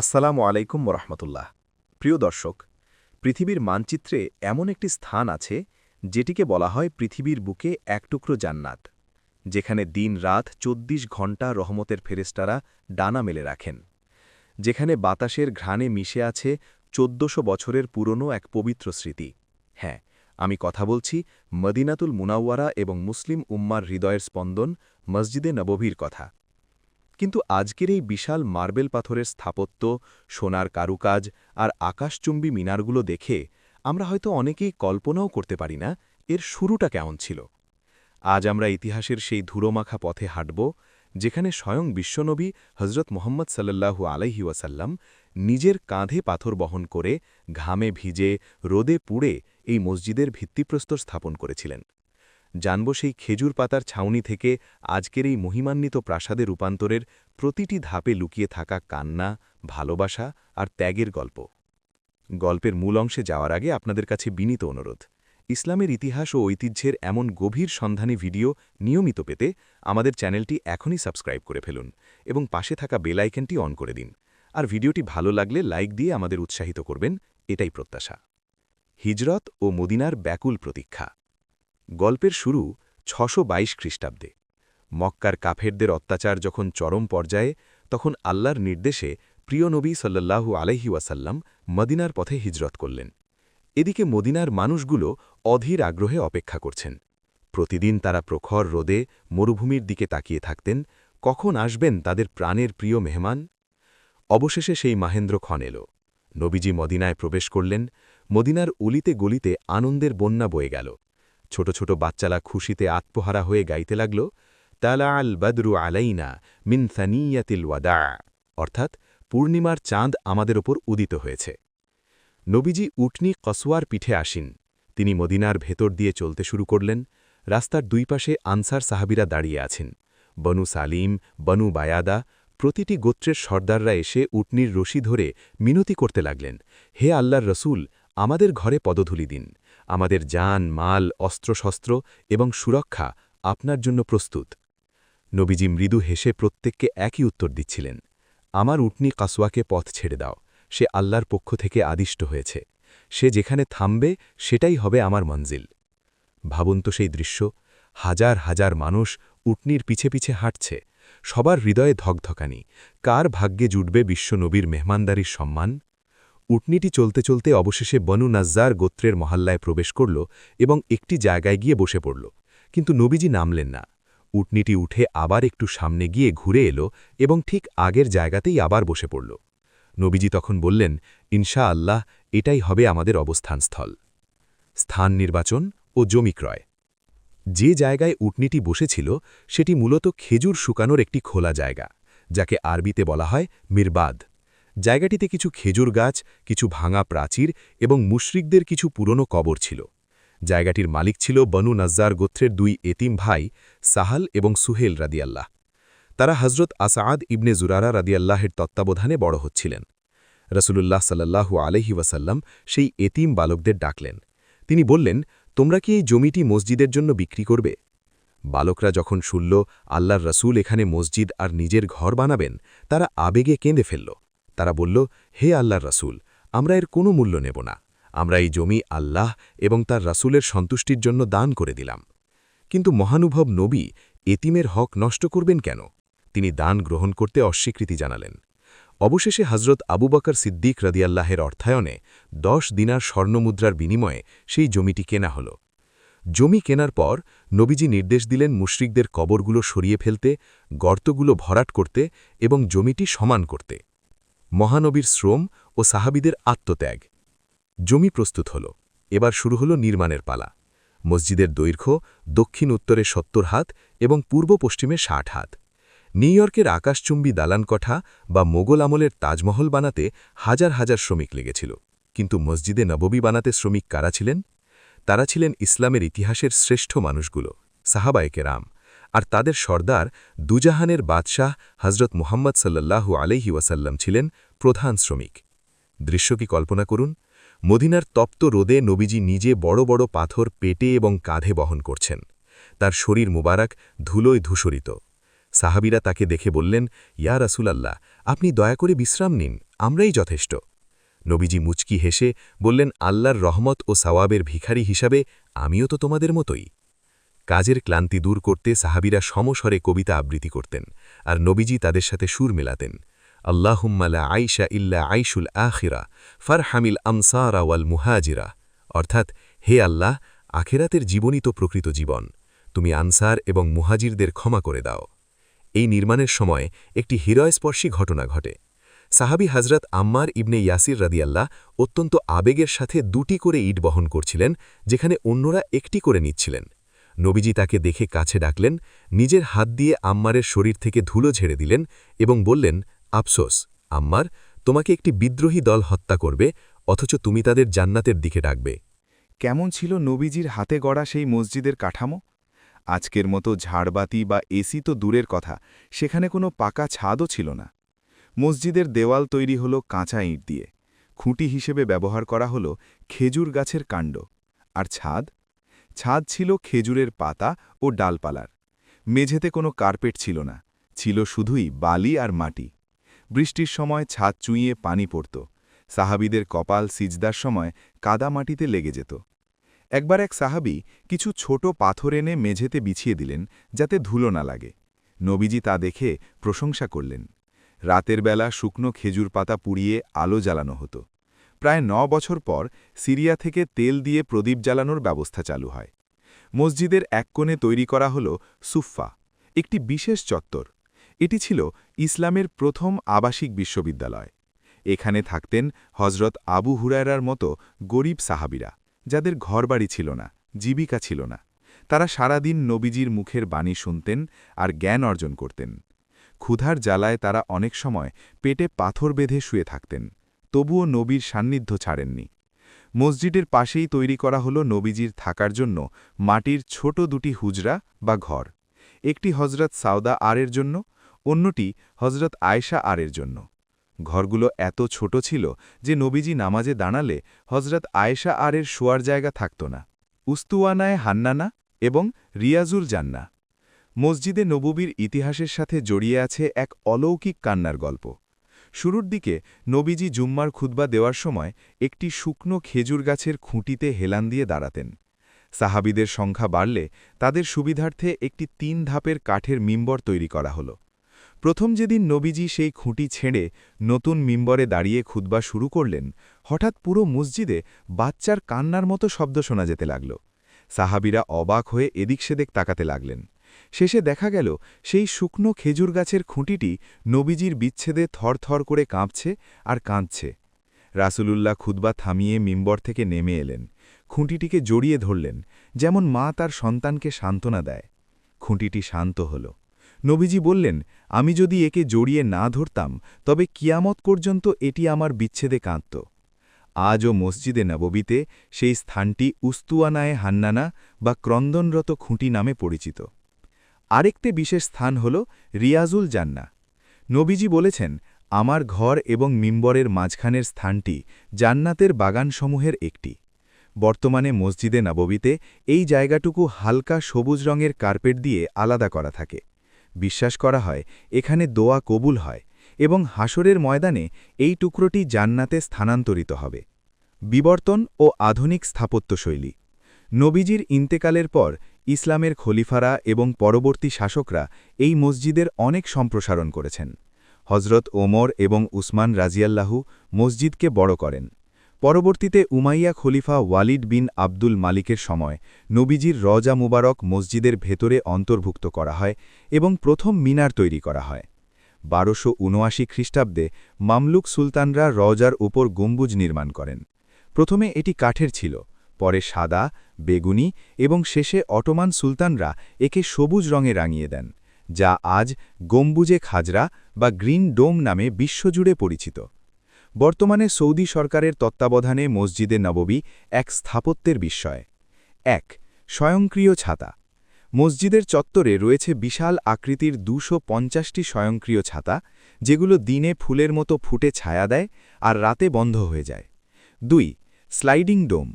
আসসালামু আলাইকুম রহমতুল্লাহ প্রিয় দর্শক, পৃথিবীর মানচিত্রে এমন একটি স্থান আছে, যেটিকে বলা হয় পৃথিবীর বুকে এক টুকরো জান্নাত, যেখানে দিন রাত চব্বিশ ঘণ্টা রহমতের ফেরেস্তারা ডানা মেলে রাখেন, যেখানে বাতাসের ঘ্রাণে মিশে আছে চোদ্দশো বছরের পুরনো এক পবিত্র স্মৃতি। হ্যাঁ আমি কথা বলছি মদিনাতুল মুনাওয়ারা এবং মুসলিম উম্মার হৃদয়ের স্পন্দন মসজিদে নবভীর কথা। কিন্তু আজকের এই বিশাল মার্বেল পাথরের স্থাপত্য, সোনার কারুকাজ আর আকাশচুম্বী মিনারগুলো দেখে আমরা হয়তো অনেকেই কল্পনাও করতে পারি না এর শুরুটা কেমন ছিল। আজ আমরা ইতিহাসের সেই ধুরোমাখা পথে হাঁটব, যেখানে স্বয়ং বিশ্বনবী হজরত মোহাম্মদ সাল্লাহু আলাইহি ওয়াসাল্লাম নিজের কাঁধে পাথর বহন করে ঘামে ভিজে, রোদে পুড়ে এই মসজিদের ভিত্তিপ্রস্তর স্থাপন করেছিলেন। জানব সেই খেজুর পাতার ছাউনি থেকে আজকের এই মহিমান্বিত প্রাসাদে রূপান্তরের প্রতিটি ধাপে লুকিয়ে থাকা কান্না, ভালোবাসা আর ত্যাগের গল্প। গল্পের মূল অংশে যাওয়ার আগে আপনাদের কাছে বিনীত অনুরোধ। ইসলামের ইতিহাস ও ঐতিহ্যের এমন গভীর সন্ধানী ভিডিও নিয়মিত পেতে আমাদের চ্যানেলটি এখনই সাবস্ক্রাইব করে ফেলুন এবং পাশে থাকা বেলাইকেনটি অন করে দিন। আর ভিডিওটি ভালো লাগলে লাইক দিয়ে আমাদের উৎসাহিত করবেন, এটাই প্রত্যাশা। হিজরত ও মদিনার ব্যাকুল প্রতীক্ষা। গল্পের শুরু ছশো বাইশ খ্রিস্টাব্দে। মক্কার কাফেরদের অত্যাচার যখন চরম পর্যায়ে, তখন আল্লাহর নির্দেশে প্রিয় নবী সাল্লাল্লাহু আলহি ওয়াসাল্লাম মদিনার পথে হিজরত করলেন। এদিকে মদিনার মানুষগুলো অধীর আগ্রহে অপেক্ষা করছেন। প্রতিদিন তারা প্রখর রোদে মরুভূমির দিকে তাকিয়ে থাকতেন, কখন আসবেন তাদের প্রাণের প্রিয় মেহমান? অবশেষে সেই মাহেন্দ্র খন এল। নবীজি মদিনায় প্রবেশ করলেন, মদিনার উলিতে গলিতে আনন্দের বন্যা বয়ে গেল। ছোট ছোট বাচ্চালা খুশিতে আত্মহারা হয়ে গাইতে লাগল তালা আল বদরু আলাইনা মিন সানিয়াতিল ওয়াদা অর্থাৎ পূর্ণিমার চাঁদ আমাদের ওপর উদিত হয়েছে। নবীজি উটনি কসোয়ার পিঠে আসিন। তিনি মদিনার ভেতর দিয়ে চলতে শুরু করলেন। রাস্তার দুই পাশে আনসার সাহাবিরা দাঁড়িয়ে আছেন। বনু সালিম, বনু বায়াদা, প্রতিটি গোত্রের সর্দাররা এসে উটনির রশি ধরে মিনতি করতে লাগলেন। হে আল্লাহর রসুল, আমাদের ঘরে পদধূলি দিন। আমাদের যান, মাল, অস্ত্রশস্ত্র এবং সুরক্ষা আপনার জন্য প্রস্তুত। নবীজি মৃদু হেসে প্রত্যেককে একই উত্তর দিচ্ছিলেন, আমার উটনি কাসওয়াকে পথ ছেড়ে দাও, সে আল্লাহর পক্ষ থেকে আদিষ্ট হয়েছে, সে যেখানে থামবে সেটাই হবে আমার মঞ্জিল। ভাবুন তো সেই দৃশ্য, হাজার হাজার মানুষ উটনির পিছে পিছে হাঁটছে, সবার হৃদয়ে ধকধকানি, কার ভাগ্যে জুটবে বিশ্বনবীর মেহমানদারির সম্মান? উটনিটি চলতে চলতে অবশেষে বনু নাজ্জার গোত্রের মহাল্লায় প্রবেশ করল এবং একটি জায়গায় গিয়ে বসে পড়ল। কিন্তু নবীজি নামলেন না। উটনিটি উঠে আবার একটু সামনে গিয়ে ঘুরে এলো এবং ঠিক আগের জায়গাতেই আবার বসে পড়ল। নবীজি তখন বললেন ইনশা আল্লাহ এটাই হবে আমাদের অবস্থানস্থল। স্থান নির্বাচন ও জমি ক্রয়। যে জায়গায় উটনিটি বসেছিল, সেটি মূলত খেজুর শুকানোর একটি খোলা জায়গা, যাকে আরবিতে বলা হয় মিরবাদ। জায়গাটিতে কিছু খেজুর গাছ, কিছু ভাঙা প্রাচীর এবং মুশরিকদের কিছু পুরনো কবর ছিল। জায়গাটির মালিক ছিল বনু নাজ্জার গোত্রের দুই এতিম ভাই, সাহাল এবং সুহেল রাদিয়াল্লাহ। তারা হজরত আসাদ ইবনে জুরারা রাদিয়াল্লাহের তত্ত্বাবধানে বড় হচ্ছিলেন। রসুলুল্লাহ সাল্লাহু আলহি ওয়াসাল্লাম সেই এতিম বালকদের ডাকলেন। তিনি বললেন, তোমরা কি এই জমিটি মসজিদের জন্য বিক্রি করবে? বালকরা যখন শুনল, আল্লাহর রসুল এখানে মসজিদ আর নিজের ঘর বানাবেন, তারা আবেগে কেঁদে ফেলল। তারা বলল, হে আল্লাহর রাসুল, আমরা এর কোনো মূল্য নেব না। আমরা এই জমি আল্লাহ এবং তার রাসুলের সন্তুষ্টির জন্য দান করে দিলাম। কিন্তু মহানুভব নবী এতিমের হক নষ্ট করবেন কেন? তিনি দান গ্রহণ করতে অস্বীকৃতি জানালেন। অবশেষে হজরত আবু বকর সিদ্দিক রদিয়াল্লাহের অর্থায়নে দশ দিনার স্বর্ণমুদ্রার বিনিময়ে সেই জমিটি কেনা হল। জমি কেনার পর নবীজি নির্দেশ দিলেন মুশরিকদের কবরগুলো সরিয়ে ফেলতে, গর্তগুলো ভরাট করতে এবং জমিটি সমান করতে। মহানবীর শ্রম ও সাহাবিদের আত্মত্যাগ। জমি প্রস্তুত হল। এবার শুরু হল নির্মাণের পালা। মসজিদের দৈর্ঘ্য দক্ষিণ উত্তরে সত্তর হাত এবং পূর্ব পশ্চিমে ষাট হাত। নিউ ইয়র্কের আকাশচুম্বী দালানকঠা বা মোগল আমলের তাজমহল বানাতে হাজার হাজার শ্রমিক লেগেছিল। কিন্তু মসজিদে নববী বানাতে শ্রমিক কারা ছিলেন? তারা ছিলেন ইসলামের ইতিহাসের শ্রেষ্ঠ মানুষগুলো সাহাবায়কে রাম আর তাদের সর্দার দুজাহানের বাদশাহ হজরত মুহাম্মদ সাল্লাল্লাহু আলহি ওয়াসাল্লাম ছিলেন প্রধান শ্রমিক। দৃশ্য কি কল্পনা করুন? মদিনার তপ্ত রোদে নবীজি নিজে বড় বড় পাথর পেটে এবং কাঁধে বহন করছেন। তার শরীর মুবারক ধুলোয় ধূসরিত। সাহাবিরা তাকে দেখে বললেন, ইয়া রাসূলাল্লাহ, আপনি দয়া করে বিশ্রাম নিন, আমরাই যথেষ্ট। নবীজি মুচকি হেসে বললেন, আল্লাহর রহমত ও সওয়াবের ভিখারি হিসাবে আমিও তো তোমাদের মতোই। কাজের ক্লান্তি দূর করতে সাহাবিরা সমস্বরে কবিতা আবৃত্তি করতেন আর নবীজি তাদের সাথে সুর মেলাতেন। আল্লাহুম্মালা আইশা ইল্লা আইশুল আখিরা, ফারহামিল আমসারা ওয়াল মুহাজিরা। অর্থাৎ, হে আল্লাহ, আখেরাতের জীবনই তো প্রকৃত জীবন। তুমি আনসার এবং মুহাজিরদের ক্ষমা করে দাও। এই নির্মাণের সময় একটি হৃদয়স্পর্শী ঘটনা ঘটে। সাহাবি হজরত আম্মার ইবনে ইয়াসির রাদিয়াল্লাহ অত্যন্ত আবেগের সাথে দুটি করে ইট বহন করছিলেন, যেখানে অন্যরা একটি করে নিচ্ছিলেন। নবীজি তাকে দেখে কাছে ডাকলেন, নিজের হাত দিয়ে আম্মারের শরীর থেকে ধুলো ঝেড়ে দিলেন এবং বললেন, আফসোস, আম্মার, তোমাকে একটি বিদ্রোহী দল হত্যা করবে, অথচ তুমি তাদের জান্নাতের দিকে ডাকবে। কেমন ছিল নবীজির হাতে গড়া সেই মসজিদের কাঠামো? আজকের মতো ঝাড়বাতি বা এসি তো দূরের কথা, সেখানে কোনো পাকা ছাদও ছিল না। মসজিদের দেওয়াল তৈরি হল কাঁচা ইঁট দিয়ে। খুঁটি হিসেবে ব্যবহার করা হল খেজুর গাছের কাণ্ড। আর ছাদ? ছাদ ছিল খেজুরের পাতা ও ডালপালার। মেঝেতে কোনো কার্পেট ছিল না, ছিল শুধুই বালি আর মাটি। বৃষ্টির সময় ছাদ চুঁইয়ে পানি পড়ত, সাহাবিদের কপাল সিজদার সময় কাদা মাটিতে লেগে যেত। একবার এক সাহাবি কিছু ছোট পাথর এনে মেঝেতে বিছিয়ে দিলেন, যাতে ধুলো না লাগে। নবীজি তা দেখে প্রশংসা করলেন। রাতের বেলা শুকনো খেজুর পাতা পুড়িয়ে আলো জ্বালানো হতো। প্রায় ন বছর পর সিরিয়া থেকে তেল দিয়ে প্রদীপ জ্বালানোর ব্যবস্থা চালু হয়। মসজিদের এক কোণে তৈরি করা হল সুফা একটি বিশেষ চত্বর। এটি ছিল ইসলামের প্রথম আবাসিক বিশ্ববিদ্যালয়। এখানে থাকতেন হজরত আবু হুরায়রার মতো গরিব সাহাবিরা, যাদের ঘরবাড়ি ছিল না, জীবিকা ছিল না। তারা সারাদিন নবীজির মুখের বাণী শুনতেন আর জ্ঞান অর্জন করতেন। ক্ষুধার জ্বালায় তারা অনেক সময় পেটে পাথর বেঁধে শুয়ে থাকতেন। তবুও নবীর সান্নিধ্য ছাড়েননি। মসজিদের পাশেই তৈরি করা হল নবীজির থাকার জন্য মাটির ছোট দুটি হুজরা বা ঘর। একটি হজরত সাউদা আরের জন্য, অন্যটি হজরত আয়শা আরের জন্য। ঘরগুলো এত ছোট ছিল যে নবীজি নামাজে দাঁড়ালে হজরত আয়েশা আরের শোয়ার জায়গা থাকত না। উস্তুয়ানায় হান্নানা এবং রিয়াজুল জান্না মসজিদে নববীর ইতিহাসের সাথে জড়িয়ে আছে এক অলৌকিক কান্নার গল্প। শুরুর দিকে নবীজি জুম্মার খুদ্া দেওয়ার সময় একটি শুকনো খেজুর গাছের খুঁটিতে হেলান দিয়ে দাঁড়াতেন। সাহাবিদের সংখ্যা বাড়লে তাদের সুবিধার্থে একটি তিন ধাপের কাঠের মিম্বর তৈরি করা হলো। প্রথম যেদিন নবীজি সেই খুঁটি ছেড়ে নতুন মিম্বরে দাঁড়িয়ে খুদবা শুরু করলেন, হঠাৎ পুরো মসজিদে বাচ্চার কান্নার মতো শব্দ শোনা যেতে লাগল। সাহাবিরা অবাক হয়ে এদিক সেদিক তাকাতে লাগলেন। শেষে দেখা গেল, সেই শুকনো খেজুর গাছের খুঁটিটি নবীজির বিচ্ছেদে থরথর করে কাঁপছে আর কাঁদছে। রাসুলুল্লাহ খুদবা থামিয়ে মিম্বর থেকে নেমে এলেন। খুঁটিটিকে জড়িয়ে ধরলেন, যেমন মা তার সন্তানকে সান্ত্বনা দেয়। খুঁটিটি শান্ত হল। নবীজি বললেন, আমি যদি একে জড়িয়ে না ধরতাম, তবে কিয়ামত পর্যন্ত এটি আমার বিচ্ছেদে কাঁদত। আজও মসজিদে নববীতে সেই স্থানটি উস্তুয়ানায় হান্নানা বা ক্রন্দনরত খুঁটি নামে পরিচিত। আরেকটি বিশেষ স্থান হল রিয়াজুল জান্না নবীজি বলেছেন, আমার ঘর এবং মিম্বরের মাঝখানের স্থানটি জান্নাতের বাগানসমূহের একটি। বর্তমানে মসজিদে নববীতে এই জায়গাটুকু হালকা সবুজ রঙের কার্পেট দিয়ে আলাদা করা থাকে। বিশ্বাস করা হয়, এখানে দোয়া কবুল হয় এবং হাসরের ময়দানে এই টুকরোটি জান্নাতে স্থানান্তরিত হবে। বিবর্তন ও আধুনিক স্থাপত্যশৈলী। নবীজির ইন্তেকালের পর ইসলামের খলিফারা এবং পরবর্তী শাসকরা এই মসজিদের অনেক সম্প্রসারণ করেছেন। হজরত ওমর এবং উসমান রাজিয়াল্লাহু মসজিদকে বড় করেন। পরবর্তীতে উমাইয়া খলিফা ওয়ালিদ বিন আব্দুল মালিকের সময় নবীজির রজা মুবারক মসজিদের ভেতরে অন্তর্ভুক্ত করা হয় এবং প্রথম মিনার তৈরি করা হয়। বারোশো উনআশি খ্রিস্টাব্দে মামলুক সুলতানরা রজার উপর গম্বুজ নির্মাণ করেন। প্রথমে এটি কাঠের ছিল পরে সাদা, বেগুনি এবং শেষে অটোমান সুলতানরা একে সবুজ রঙে রাঙিয়ে দেন, যা আজ গম্বুজে খাজরা বা গ্রিন ডোম নামে বিশ্বজুড়ে পরিচিত। বর্তমানে সৌদি সরকারের তত্ত্বাবধানে মসজিদে নববী এক স্থাপত্যের বিস্ময়। এক, স্বয়ংক্রিয় ছাতা। মসজিদের চত্বরে রয়েছে বিশাল আকৃতির দুশো পঞ্চাশটি স্বয়ংক্রিয় ছাতা, যেগুলো দিনে ফুলের মতো ফুটে ছায়া দেয় আর রাতে বন্ধ হয়ে যায়। দুই, স্লাইডিং ডোম।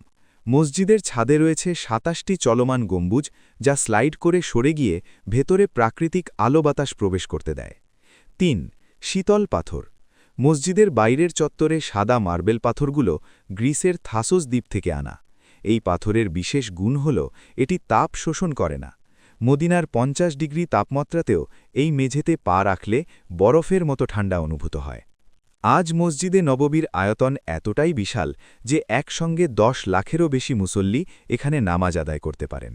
মসজিদের ছাদে রয়েছে সাতাশটি চলমান গম্বুজ, যা স্লাইড করে সরে গিয়ে ভেতরে প্রাকৃতিক আলো বাতাস প্রবেশ করতে দেয়। তিন, শীতল পাথর। মসজিদের বাইরের চত্বরে সাদা মার্বেল পাথরগুলো গ্রিসের থাসোস দ্বীপ থেকে আনা। এই পাথরের বিশেষ গুণ হল, এটি তাপ শোষণ করে না। মদিনার পঞ্চাশ ডিগ্রি তাপমাত্রাতেও এই মেঝেতে পা রাখলে বরফের মতো ঠান্ডা অনুভূত হয়। আজ মসজিদে নববীর আয়তন এতটাই বিশাল যে একসঙ্গে দশ লাখেরও বেশি মুসল্লি এখানে নামাজ আদায় করতে পারেন।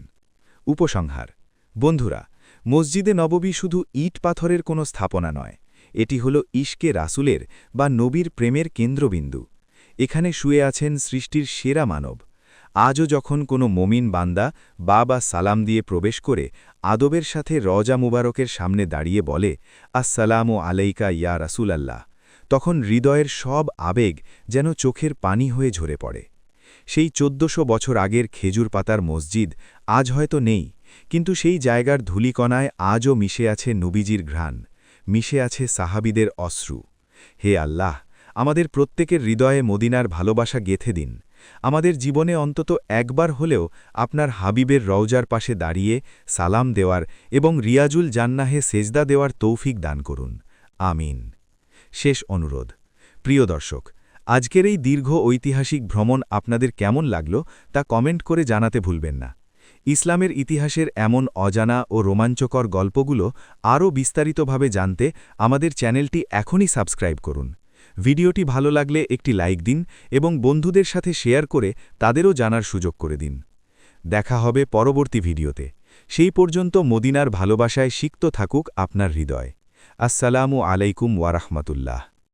উপসংহার, বন্ধুরা, মসজিদে নববী শুধু ইট পাথরের কোনো স্থাপনা নয়, এটি হল ইশকে রাসুলের বা নবীর প্রেমের কেন্দ্রবিন্দু। এখানে শুয়ে আছেন সৃষ্টির সেরা মানব। আজও যখন কোনো মমিন বান্দা বা বা সালাম দিয়ে প্রবেশ করে আদবের সাথে রজা মুবারকের সামনে দাঁড়িয়ে বলে, আসসালামু আলাইকা ইয়া রাসুল আল্লাহ তখন হৃদয়ের সব আবেগ যেন চোখের পানি হয়ে ঝরে পড়ে। সেই চোদ্দশো বছর আগের খেজুর পাতার মসজিদ আজ হয়তো নেই, কিন্তু সেই জায়গার ধুলিকণায় আজও মিশে আছে নবীজির ঘ্রাণ, মিশে আছে সাহাবিদের অশ্রু। হে আল্লাহ, আমাদের প্রত্যেকের হৃদয়ে মদিনার ভালোবাসা গেথে দিন। আমাদের জীবনে অন্তত একবার হলেও আপনার হাবিবের রওজার পাশে দাঁড়িয়ে সালাম দেওয়ার এবং রিয়াজুল জান্নাহে সেজদা দেওয়ার তৌফিক দান করুন। আমিন। শেষ অনুরোধ। প্রিয় দর্শক, আজকের এই দীর্ঘ ঐতিহাসিক ভ্রমণ আপনাদের কেমন লাগল তা কমেন্ট করে জানাতে ভুলবেন না। ইসলামের ইতিহাসের এমন অজানা ও রোমাঞ্চকর গল্পগুলো আরও বিস্তারিতভাবে জানতে আমাদের চ্যানেলটি এখনই সাবস্ক্রাইব করুন। ভিডিওটি ভালো লাগলে একটি লাইক দিন এবং বন্ধুদের সাথে শেয়ার করে তাদেরও জানার সুযোগ করে দিন। দেখা হবে পরবর্তী ভিডিওতে। সেই পর্যন্ত মদিনার ভালোবাসায় সিক্ত থাকুক আপনার হৃদয়। আসসালামু আলাইকুম ওয়ারাহমাতুল্লাহ